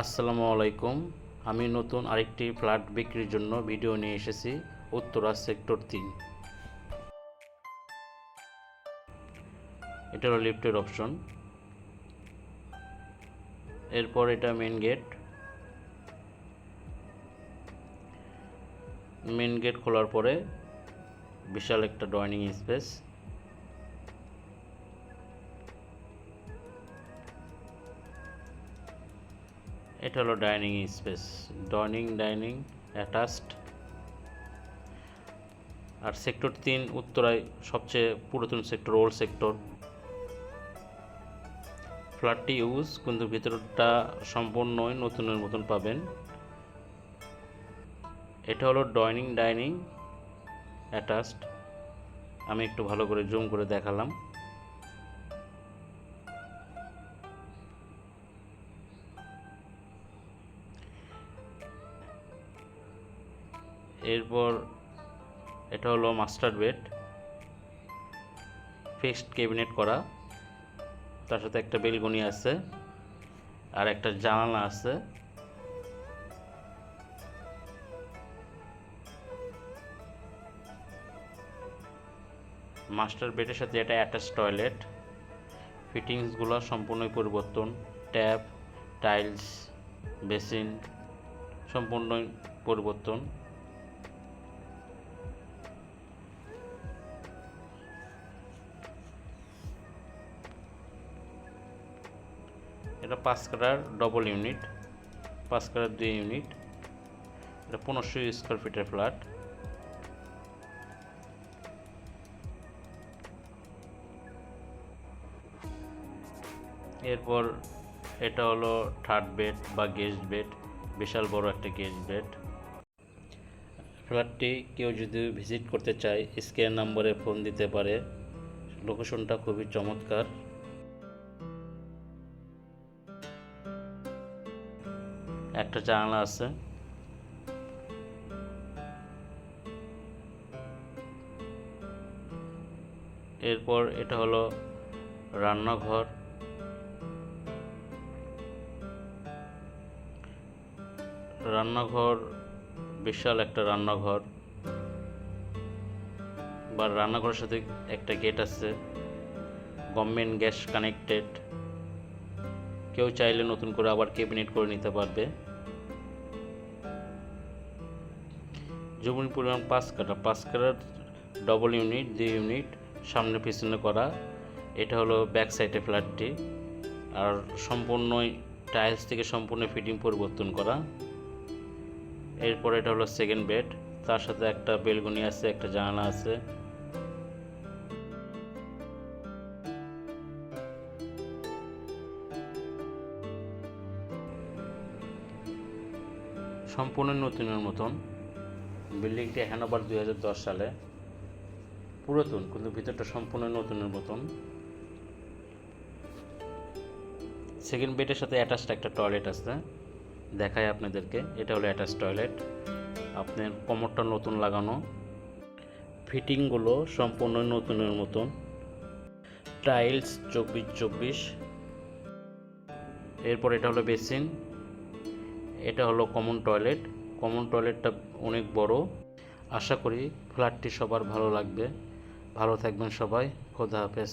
আসসালামু আলাইকুম। আমি নতুন আরেকটি ফ্ল্যাট বিক্রির জন্য ভিডিও নিয়ে এসেছি উত্তরা সেক্টর তিন। এটা হলো লিফটের অপশন। এরপর এটা মেন গেট। মেন গেট খোলার পরে বিশাল একটা ডাইনিং স্পেস। এটা হলো dining space. Dining dining, attached. আর সেক্টর তিন উত্তরায় সবচেয়ে পুরাতন সেক্টর, ওল্ড সেক্টর। ফ্ল্যাটটি ইউজ, কিন্তু ভিতরটা সম্পূর্ণই নতুনের মতন পাবেন। এটা হলো ডাইনিং ডাইনিং, অ্যাটাচড। আমি একটু ভালো করে জুম করে দেখালাম। এরপর এটা হলো মাস্টার বেড ফিক্সড ক্যাবিনেট করা, তার সাথে একটা বেলকনি আছে আর একটা জানালা আছে। মাস্টার বেডের সাথে এটা অ্যাটাচ টয়লেট, ফিটিংসগুলো সম্পূর্ণই পরিবর্তন ট্যাপ টাইলস, বেসিন সম্পূর্ণই পরিবর্তন। এটা পাঁচ কাটার ডবল ইউনিট পাঁচ কাটার দুই ইউনিট এটা পনেরোশো স্কোয়ার ফিটের ফ্ল্যাট এরপর এটা হলো থার্ড বেড বা গেস্ট বেড বিশাল বড় একটা গেস্ট বেড ফ্ল্যাটটি কেউ যদি ভিজিট করতে চায় স্ক্যান নম্বরে ফোন দিতে পারে। লোকেশনটা খুবই চমৎকার। একটা জানালা আছে। এরপর এটা হলো রান্নাঘর। রান্নাঘর বিশাল একটা রান্নাঘর। বা রান্নাঘরের সাথে একটা গেট আছে। গভর্নমেন্ট গ্যাস কানেক্টেড কেউ চাইলে নতুন করে আবার ক্যাবিনেট করে নিতে পারবে। জমির পরিমাণ পাঁচ কাটা পাঁচ কাটার ডবল ইউনিট দুই ইউনিট সামনে পিছনে করা। এটা হলো ব্যাক সাইডে ফ্ল্যাটটি আর সম্পূর্ণই টাইলস থেকে সম্পূর্ণ ফিটিং পরিবর্তন করা। এরপর এটা হলো সেকেন্ড বেড তার সাথে একটা বেলকনি আছে, একটা জানালা আছে। সম্পূর্ণ নতুনের মতন। বিল্ডিংটি হ্যানোভার দুই হাজার দশ সালে। পুরাতন, কিন্তু ভিতরটা সম্পূর্ণ নতুনের মতন। সেকেন্ড বেডের সাথে অ্যাটাচড একটা টয়লেট আছে। দেখায় আপনাদেরকে। এটা হলো অ্যাটাচ টয়লেট আপনার কোমরটা নতুন লাগানো। ফিটিংগুলো সম্পূর্ণ নতুনের মতন। টাইলস চব্বিশ চব্বিশ। এরপর এটা হলো বেসিন এটা হলো কমন টয়লেট কমন টয়লেটটা অনেক বড়। আশা করি ফ্ল্যাটটি সবার ভালো লাগবে। ভালো থাকবেন সবাই। খোদা হাফেজ।